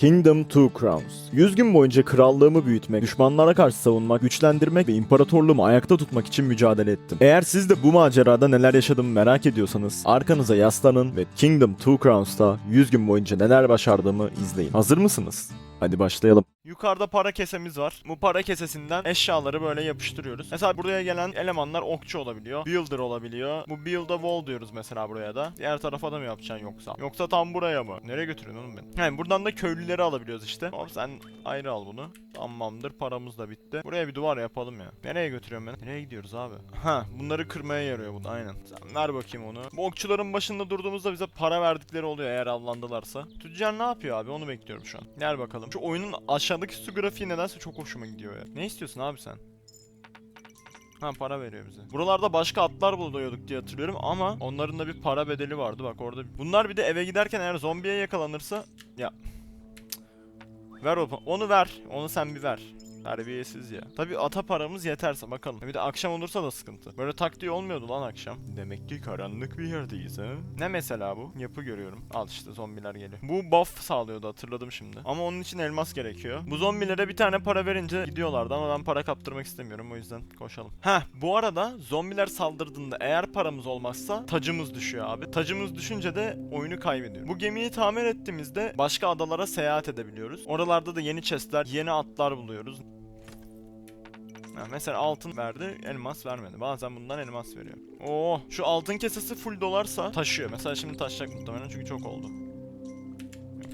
Kingdom Two Crowns. 100 gün boyunca krallığımı büyütmek, düşmanlara karşı savunmak, güçlendirmek ve imparatorluğumu ayakta tutmak için mücadele ettim. Eğer siz de bu macerada neler yaşadığımı merak ediyorsanız arkanıza yaslanın ve Kingdom Two Crowns'ta 100 gün boyunca neler başardığımı izleyin. Hazır mısınız? Hadi başlayalım. Yukarıda para kesemiz var. Bu para kesesinden eşyaları böyle yapıştırıyoruz. Mesela buraya gelen elemanlar okçu olabiliyor. Builder olabiliyor. Bu build a wall diyoruz mesela buraya da. Diğer tarafa da mı yapacaksın yoksa? Yoksa tam buraya mı? Nereye götürüyorsun oğlum beni? Yani buradan da köylüleri alabiliyoruz işte. Hop sen ayrı al bunu. Tamamdır paramız da bitti. Buraya bir duvar yapalım ya. Nereye götürüyorum ben? Nereye gidiyoruz abi? Ha bunları kırmaya yarıyor bu da aynen. Sen ver bakayım onu. Bu okçuların başında durduğumuzda bize para verdikleri oluyor eğer avlandılarsa. Tüccar ne yapıyor abi onu bekliyorum şu an. Gel bakalım. Şu oyunun aşağıdaki su grafiği nedense çok hoşuma gidiyor ya. Ne istiyorsun abi sen? Ha para veriyor bize. Buralarda başka atlar buluyorduk diye hatırlıyorum ama onların da bir para bedeli vardı bak orada. Bunlar bir de eve giderken eğer zombiye yakalanırsa ya Ver o onu ver. Onu sen bir ver. Terbiyesiz ya. Tabi ata paramız yeterse bakalım. Bir de akşam olursa da sıkıntı. Böyle taktiği olmuyordu lan akşam. Demek ki karanlık bir yerdeyiz ha. Ne mesela bu? Yapı görüyorum. Al işte zombiler geliyor. Bu buff sağlıyordu hatırladım şimdi. Ama onun için elmas gerekiyor. Bu zombilere bir tane para verince gidiyorlardı ama ben para kaptırmak istemiyorum o yüzden koşalım. Heh bu arada zombiler saldırdığında eğer paramız olmazsa tacımız düşüyor abi. Tacımız düşünce de oyunu kaybediyoruz. Bu gemiyi tamir ettiğimizde başka adalara seyahat edebiliyoruz. Oralarda da yeni chestler, yeni atlar buluyoruz. Mesela altın verdi, elmas vermedi. Bazen bundan elmas veriyor. Oo, şu altın kesesi full dolarsa taşıyor. Mesela şimdi taşacak muhtemelen çünkü çok oldu.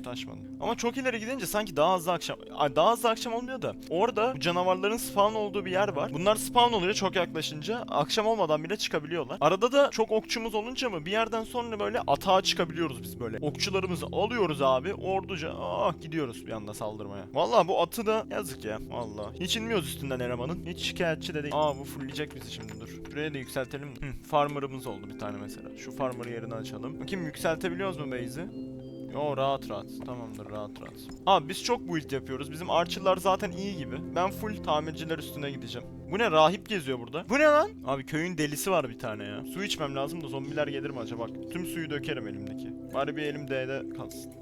Yok taşmadı. Ama çok ileri gidince sanki daha hızlı akşam... Ay, daha hızlı akşam olmuyor da. Orada canavarların spawn olduğu bir yer var. Bunlar spawn oluyor çok yaklaşınca. Akşam olmadan bile çıkabiliyorlar. Arada da çok okçumuz olunca mı bir yerden sonra böyle atağa çıkabiliyoruz biz böyle. Okçularımızı alıyoruz abi. Orduca ah gidiyoruz bir anda saldırmaya. Vallahi bu atı da yazık ya. Vallahi. Hiç inmiyoruz üstünden elemanın. Hiç şikayetçi de değil. Aa bu fullleyecek bizi şimdi dur. Şuraya da yükseltelim. Hı, farmer'ımız oldu bir tane mesela. Şu farmer'ı yerine açalım. Bakayım yükseltebiliyoruz mu base'i? Yo rahat rahat. Tamamdır rahat rahat. Abi biz çok build yapıyoruz. Bizim archer'lar zaten iyi gibi. Ben full tamirciler üstüne gideceğim. Bu ne rahip geziyor burada. Bu ne lan? Abi köyün delisi var bir tane ya. Su içmem lazım da zombiler gelir mi acaba? Bak tüm suyu dökerim elimdeki. Bari bir elim D'de kalsın.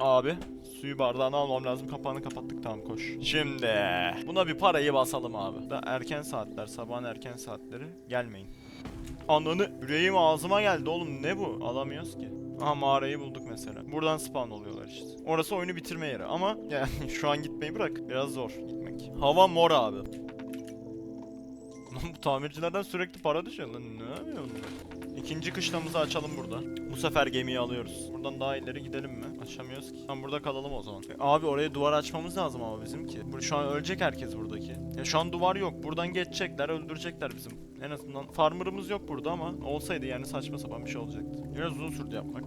Abi suyu bardağına almam lazım. Kapağını kapattık tamam koş. Şimdi buna bir parayı basalım abi. Da erken saatler sabahın erken saatleri gelmeyin. Ananı yüreğim ağzıma geldi oğlum ne bu? Alamıyoruz ki. Aha mağarayı bulduk mesela. Buradan spawn oluyorlar işte. Orası oyunu bitirme yeri ama yani şu an gitmeyi bırak. Biraz zor gitmek. Hava mor abi. Bu tamircilerden sürekli para düşüyor lan. Ne yapıyorsun? İkinci kışlamızı açalım burada. Bu sefer gemiyi alıyoruz. Buradan daha ileri gidelim mi? Açamıyoruz ki. Tamam burada kalalım o zaman. E, abi oraya duvar açmamız lazım ama bizim ki. Şu an ölecek herkes buradaki. Ya şu an duvar yok. Buradan geçecekler, öldürecekler bizim. En azından farmer'ımız yok burada ama olsaydı yani saçma sapan bir şey olacaktı. Biraz uzun sürdü yapmak.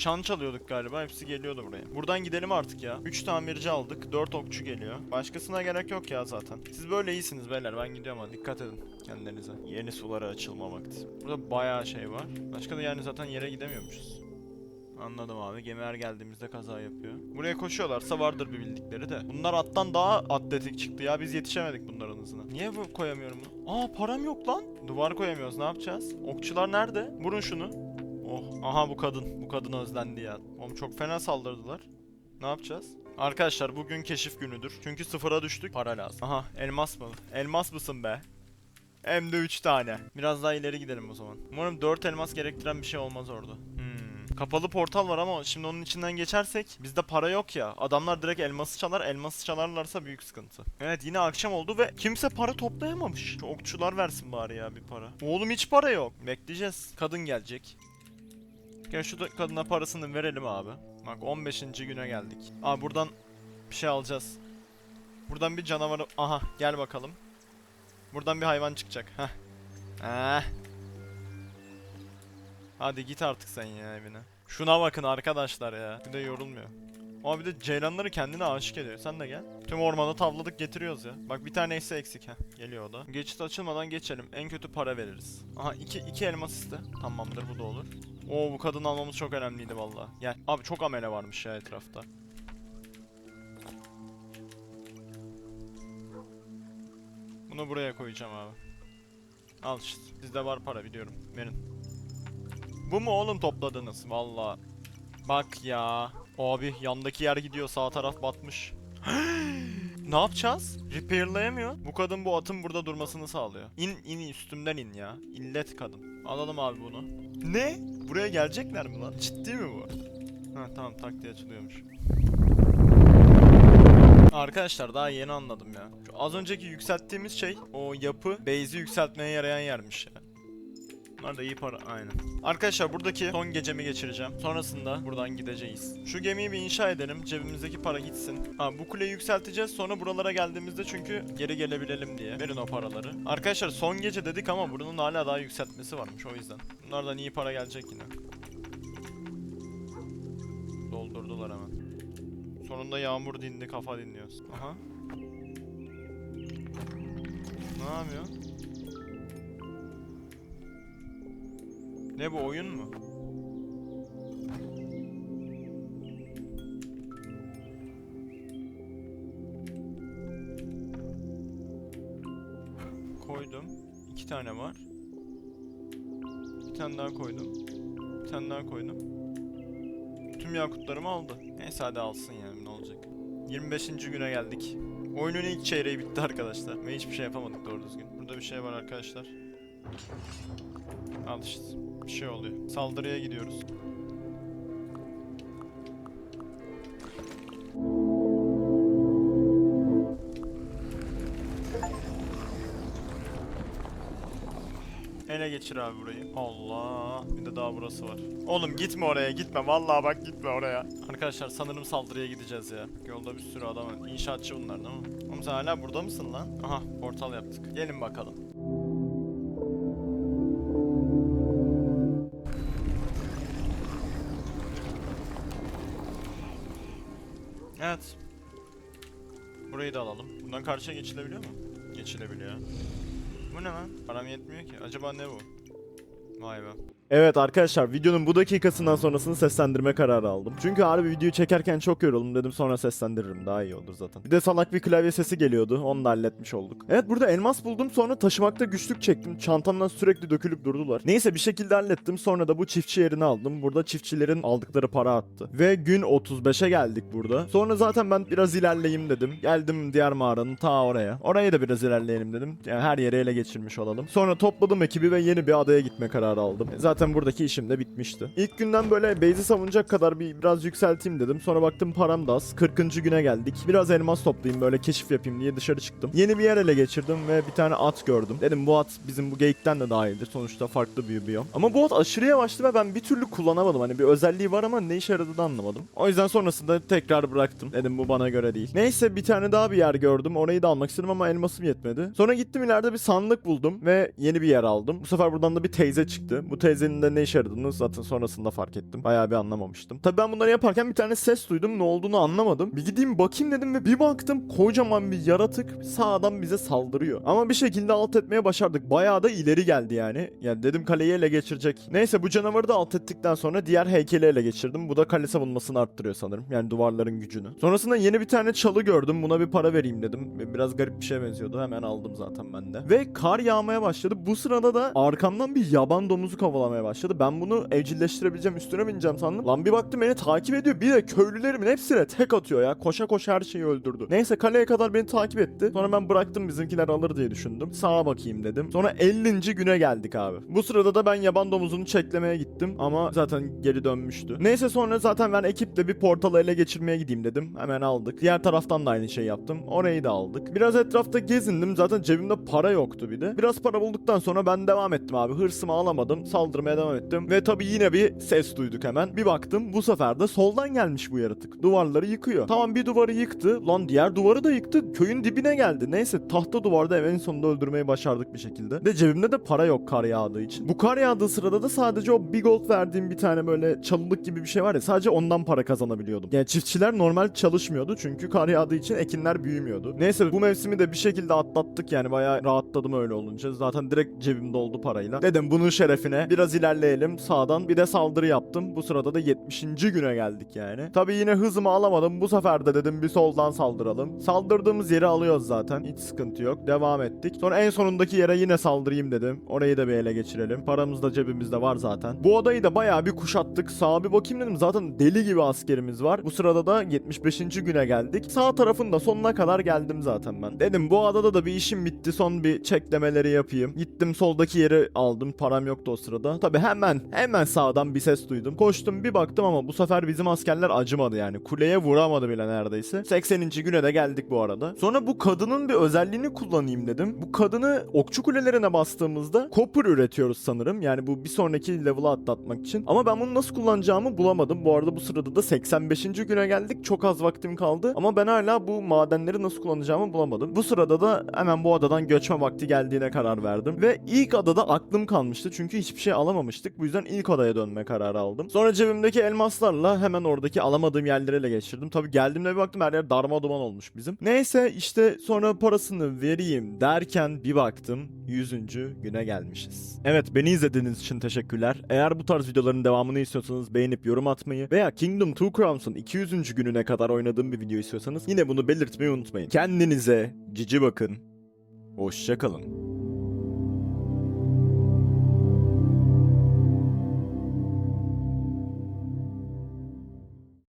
Çan çalıyorduk galiba. Hepsi geliyordu buraya. Buradan gidelim artık ya. 3 tamirci aldık. 4 okçu geliyor. Başkasına gerek yok ya zaten. Siz böyle iyisiniz beyler. Ben gidiyorum hadi. Dikkat edin kendinize. Yeni sulara açılma vakti. Burada bayağı şey var. Başka da yani zaten yere gidemiyormuşuz. Anladım abi. Gemiler geldiğimizde kaza yapıyor. Buraya koşuyorlarsa vardır bir bildikleri de. Bunlar attan daha atletik çıktı ya. Biz yetişemedik bunların hızına. Niye bu koyamıyorum bunu? Aa param yok lan. Duvar koyamıyoruz. Ne yapacağız? Okçular nerede? Vurun şunu. Oh. Aha bu kadın. Bu kadın özlendi ya. Oğlum çok fena saldırdılar. Ne yapacağız? Arkadaşlar bugün keşif günüdür. Çünkü sıfıra düştük. Para lazım. Aha elmas mı? Elmas mısın be? Hem de 3 tane. Biraz daha ileri gidelim o zaman. Umarım 4 elmas gerektiren bir şey olmaz orada. Hmm. Kapalı portal var ama şimdi onun içinden geçersek bizde para yok ya. Adamlar direkt elması çalar. Elması çalarlarsa büyük sıkıntı. Evet yine akşam oldu ve kimse para toplayamamış. Şu okçular versin bari ya bir para. Oğlum hiç para yok. Bekleyeceğiz. Kadın gelecek. Gel şu kadına parasını verelim abi. Bak 15. güne geldik. Abi buradan bir şey alacağız. Buradan bir canavarı... Aha gel bakalım. Buradan bir hayvan çıkacak. Heh. Eh. Hadi git artık sen ya evine. Şuna bakın arkadaşlar ya. Bir de yorulmuyor. Ama bir de ceylanları kendine aşık ediyor. Sen de gel. Tüm ormanı tavladık getiriyoruz ya. Bak bir tane ise eksik ha. Geliyor o da. Geçit açılmadan geçelim. En kötü para veririz. Aha iki, iki elmas iste. Tamamdır bu da olur. Oo bu kadın almamız çok önemliydi valla. Gel. Abi çok amele varmış ya etrafta. Bunu buraya koyacağım abi. Al işte. Sizde var para biliyorum. Verin. Bu mu oğlum topladınız? Valla. Bak ya. Abi yandaki yer gidiyor sağ taraf batmış. ne yapacağız? Repairlayamıyor. Bu kadın bu atın burada durmasını sağlıyor. İn in üstümden in ya. İllet kadın. Alalım abi bunu. Ne? Buraya gelecekler mi lan? Ciddi mi bu? Ha tamam tak diye açılıyormuş. Arkadaşlar daha yeni anladım ya. Şu az önceki yükselttiğimiz şey o yapı base'i yükseltmeye yarayan yermiş ya. Bunlar da iyi para aynen. Arkadaşlar buradaki son gecemi geçireceğim. Sonrasında buradan gideceğiz. Şu gemiyi bir inşa edelim. Cebimizdeki para gitsin. Ha bu kuleyi yükselteceğiz. Sonra buralara geldiğimizde çünkü geri gelebilelim diye. Verin o paraları. Arkadaşlar son gece dedik ama bunun hala daha yükseltmesi varmış o yüzden. Bunlardan iyi para gelecek yine. Doldurdular hemen. Sonunda yağmur dindi kafa dinliyoruz. Aha. Ne yapıyor? Ne bu oyun mu? Koydum. İki tane var. Bir tane daha koydum. Bir tane daha koydum. Tüm yakutlarımı aldı. Neyse hadi alsın yani ne olacak. 25. güne geldik. Oyunun ilk çeyreği bitti arkadaşlar. Ve hiçbir şey yapamadık doğru düzgün. Burada bir şey var arkadaşlar. Al işte. Bir şey oluyor. Saldırıya gidiyoruz. Ele geçir abi burayı. Allah. Bir de daha burası var. Oğlum gitme oraya gitme. Vallahi bak gitme oraya. Arkadaşlar sanırım saldırıya gideceğiz ya. Yolda bir sürü adam var. İnşaatçı bunlar değil mi? Oğlum sen hala burada mısın lan? Aha portal yaptık. Gelin bakalım. Evet. Burayı da alalım. Buradan karşıya geçilebiliyor mu? Geçilebiliyor. Bu ne lan? Param yetmiyor ki. Acaba ne bu? Vay be. Evet arkadaşlar videonun bu dakikasından sonrasını seslendirme kararı aldım. Çünkü harbi videoyu çekerken çok yoruldum dedim sonra seslendiririm daha iyi olur zaten. Bir de salak bir klavye sesi geliyordu onu da halletmiş olduk. Evet burada elmas buldum sonra taşımakta güçlük çektim. Çantamdan sürekli dökülüp durdular. Neyse bir şekilde hallettim sonra da bu çiftçi yerini aldım. Burada çiftçilerin aldıkları para attı. Ve gün 35'e geldik burada. Sonra zaten ben biraz ilerleyeyim dedim. Geldim diğer mağaranın ta oraya. Oraya da biraz ilerleyelim dedim. Yani her yeri ele geçirmiş olalım. Sonra topladım ekibi ve yeni bir adaya gitme kararı aldım. Zaten buradaki işim de bitmişti. İlk günden böyle base'i savunacak kadar bir biraz yükselteyim dedim. Sonra baktım param da az. 40. güne geldik. Biraz elmas toplayayım böyle keşif yapayım diye dışarı çıktım. Yeni bir yer ele geçirdim ve bir tane at gördüm. Dedim bu at bizim bu geyikten de daha iyidir. Sonuçta farklı bir biyom. Ama bu at aşırı yavaştı ve ben bir türlü kullanamadım. Hani bir özelliği var ama ne işe yaradığını anlamadım. O yüzden sonrasında tekrar bıraktım. Dedim bu bana göre değil. Neyse bir tane daha bir yer gördüm. Orayı da almak istedim ama elmasım yetmedi. Sonra gittim ileride bir sandık buldum ve yeni bir yer aldım. Bu sefer buradan da bir teyze çıktı. Bu teyzenin de ne işe yaradığını zaten sonrasında fark ettim. Bayağı bir anlamamıştım. Tabii ben bunları yaparken bir tane ses duydum. Ne olduğunu anlamadım. Bir gideyim bakayım dedim ve bir baktım kocaman bir yaratık sağdan bize saldırıyor. Ama bir şekilde alt etmeye başardık. Bayağı da ileri geldi yani. Yani dedim kaleyi ele geçirecek. Neyse bu canavarı da alt ettikten sonra diğer heykeli ele geçirdim. Bu da kale savunmasını arttırıyor sanırım. Yani duvarların gücünü. Sonrasında yeni bir tane çalı gördüm. Buna bir para vereyim dedim. Biraz garip bir şeye benziyordu. Hemen aldım zaten ben de. Ve kar yağmaya başladı. Bu sırada da arkamdan bir yaban domuzu kovalamaya başladı. Ben bunu evcilleştirebileceğim üstüne bineceğim sandım. Lan bir baktım beni takip ediyor. Bir de köylülerimin hepsine tek atıyor ya. Koşa koşa her şeyi öldürdü. Neyse kaleye kadar beni takip etti. Sonra ben bıraktım bizimkiler alır diye düşündüm. Sağa bakayım dedim. Sonra 50. güne geldik abi. Bu sırada da ben yaban domuzunu çeklemeye gittim. Ama zaten geri dönmüştü. Neyse sonra zaten ben ekiple bir portalı ele geçirmeye gideyim dedim. Hemen aldık. Diğer taraftan da aynı şey yaptım. Orayı da aldık. Biraz etrafta gezindim. Zaten cebimde para yoktu bir de. Biraz para bulduktan sonra ben devam ettim abi. Hırsımı alamadım. Saldırmaya devam ettim. Ve tabii yine bir ses duyduk hemen. Bir baktım bu sefer de soldan gelmiş bu yaratık. Duvarları yıkıyor. Tamam bir duvarı yıktı. Lan diğer duvarı da yıktı. Köyün dibine geldi. Neyse tahta duvarda en sonunda öldürmeyi başardık bir şekilde. De cebimde de para yok kar yağdığı için. Bu kar yağdığı sırada da sadece o bir gold verdiğim bir tane böyle çalılık gibi bir şey var ya sadece ondan para kazanabiliyordum. Yani çiftçiler normal çalışmıyordu çünkü kar yağdığı için ekinler büyümüyordu. Neyse bu mevsimi de bir şekilde atlattık yani bayağı rahatladım öyle olunca. Zaten direkt cebimde oldu parayla. Dedim bunun şerefine biraz ilerleyelim sağdan. Bir de saldırı yaptım. Bu sırada da 70. güne geldik yani. Tabii yine hızımı alamadım. Bu sefer de dedim bir soldan saldıralım. Saldırdığımız yeri alıyoruz zaten. Hiç sıkıntı yok. Devam ettik. Sonra en sonundaki yere yine saldırayım dedim. Orayı da bir ele geçirelim. Paramız da cebimizde var zaten. Bu odayı da bayağı bir kuşattık. Sağa bir bakayım dedim. Zaten deli gibi askerimiz var. Bu sırada da 75. güne geldik. Sağ tarafın da sonuna kadar geldim zaten ben. Dedim bu adada da bir işim bitti. Son bir çeklemeleri yapayım. Gittim soldaki yeri aldım. Param yoktu o sırada. Tabi hemen hemen sağdan bir ses duydum. Koştum bir baktım ama bu sefer bizim askerler acımadı yani. Kuleye vuramadı bile neredeyse. 80. güne de geldik bu arada. Sonra bu kadının bir özelliğini kullanayım dedim. Bu kadını okçu kulelerine bastığımızda copper üretiyoruz sanırım. Yani bu bir sonraki level'a atlatmak için. Ama ben bunu nasıl kullanacağımı bulamadım. Bu arada bu sırada da 85. güne geldik. Çok az vaktim kaldı. Ama ben hala bu madenleri nasıl kullanacağımı bulamadım. Bu sırada da hemen bu adadan göçme vakti geldiğine karar verdim. Ve ilk adada aklım kalmıştı. Çünkü hiçbir şey alamamıştık. Bu yüzden ilk adaya dönme kararı aldım. Sonra cebimdeki elmaslarla hemen oradaki alamadığım yerlere ele geçirdim. Tabii geldiğimde bir baktım her yer darma duman olmuş bizim. Neyse işte sonra parasını vereyim derken bir baktım 100. güne gelmişiz. Evet beni izlediğiniz için teşekkürler. Eğer bu tarz videoların devamını istiyorsanız beğenip yorum atmayı veya Kingdom Two Crowns'un 200. gününe kadar oynadığım bir video istiyorsanız yine bunu belirtmeyi unutmayın. Kendinize cici bakın. Hoşçakalın.